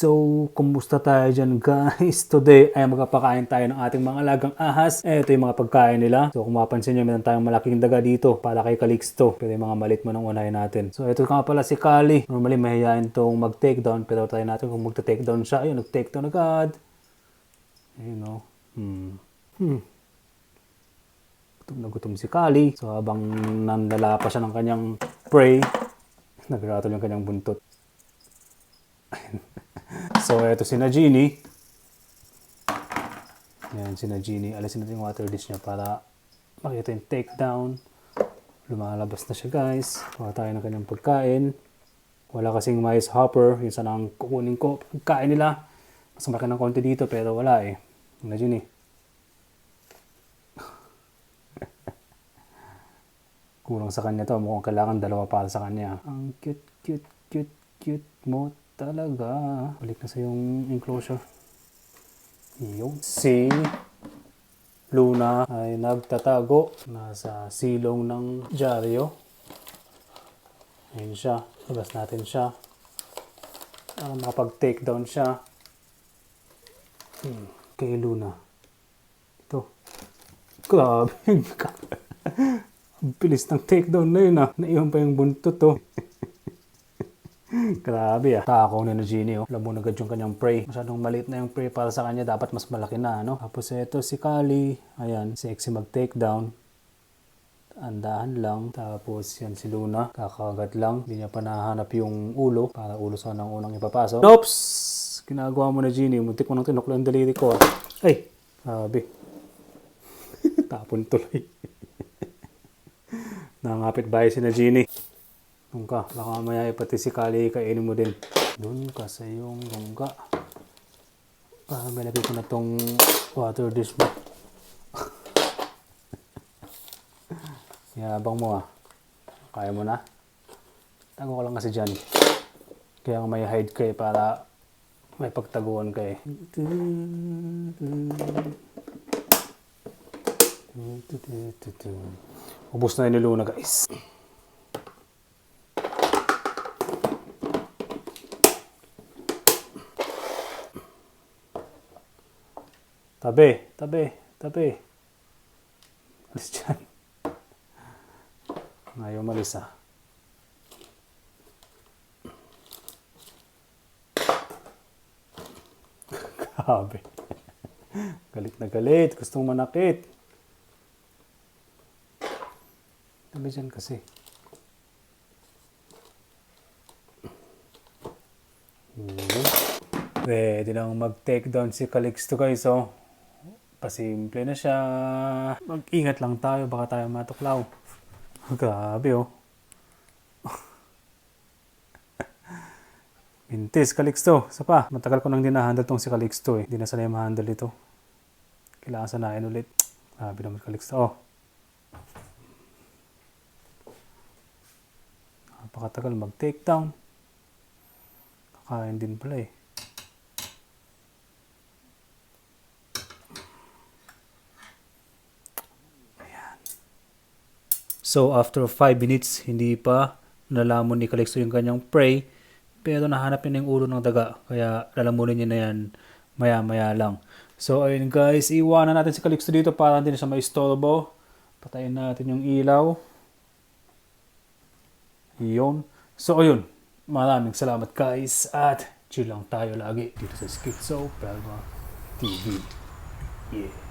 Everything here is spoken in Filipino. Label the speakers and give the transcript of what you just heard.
Speaker 1: So, kumusta tayo dyan guys? Today ay magpapakain tayo ng ating mga alagang ahas. Ito yung mga pagkain nila. So, kung mapansin nyo, meron tayong malaking daga dito para kay Calixto. Pero yung mga malit mo nang unahin natin. So, ito nga pala si Kali. Normally, mahihayin tong mag-takedown. Pero try natin kung mag-takedown siya. Ayun, nag-takedown agad. Ayun o. Hmm. Hmm. Gutom na gutom si Kali. So, habang nandala pa siya ng kanyang prey, nagratol yung kanyang buntot. So, eto si Najini. Yan, si Najini. Alisin natin yung water dish niya para makita yung takedown. Lumalabas na siya, guys. Kuha tayo ng kanyang pagkain. Wala kasing mais hopper. Yung sana ang kukunin ko. Pagkain nila. Mas malaki ng konti dito, pero wala eh. Najini. Kulang sa kanya to. Mukhang kailangan dalawa para sa kanya. Ang cute, cute, cute, cute mo talaga. Balik na sa yung enclosure. Yung si Luna ay nagtatago. Nasa silong ng dyaryo. Ayun siya. Labas natin siya. Para makapag-take down siya. Hmm. Kay Luna. Ito. Grabe. Ang bilis ng takedown na yun ah. Naiwan pa yung buntot to. Grabe ah. Takaw ni na Genie oh. Alam mo na agad yung kanyang prey. Masyadong maliit na yung prey para sa kanya. Dapat mas malaki na ano. Tapos ito si Kali. Ayan. Sexy mag takedown. Andahan lang. Tapos yan si Luna. Kakagat lang. Hindi niya pa nahanap yung ulo. Para ulo sana ang unang ipapasok. Oops! Ginagawa mo na Genie. Muntik mo nang tinuklo yung daliri ko ah. Ay! Grabe. Tapon tuloy. Nangapit bahay si na Genie. Doon ka. Baka mamaya pati si Kali kainin mo din. Doon ka sa iyong lungga. Para may lagay ko na tong water dish mo. Yabang mo ah. Kaya mo na? Tago ko lang kasi dyan. Kaya may hide ka eh para may pagtaguan ka eh. Ubus na yun ni Luna guys. Tabi, tabi, tabi. Alis dyan. Ayaw malis ah. Grabe. galit na galit. Gustong manakit. Tabi dyan kasi. Yun. Pwede lang mag-take down si Calixto guys, oh. Pasimple na siya. Mag-ingat lang tayo, baka tayo matuklaw. Grabe, oh. Mintis, Calixto. Isa pa. Matagal ko nang din na-handle tong si Calixto, eh. Hindi na sanay ma-handle ito. Kailangan sanayin ulit. Grabe naman, Calixto. Oh. Napakatagal mag-take down. Kakain din pala, eh. So after 5 minutes, hindi pa nalamon ni Calixto yung kanyang prey. Pero nahanap niya yung ulo ng daga. Kaya lalamunin niya na yan maya-maya lang. So ayun guys, iwanan natin si Calixto dito para hindi na siya maistorbo. Patayin natin yung ilaw. Yun. So ayun, maraming salamat guys. At chill lang tayo lagi dito sa Schizo Pelma TV. Yeah.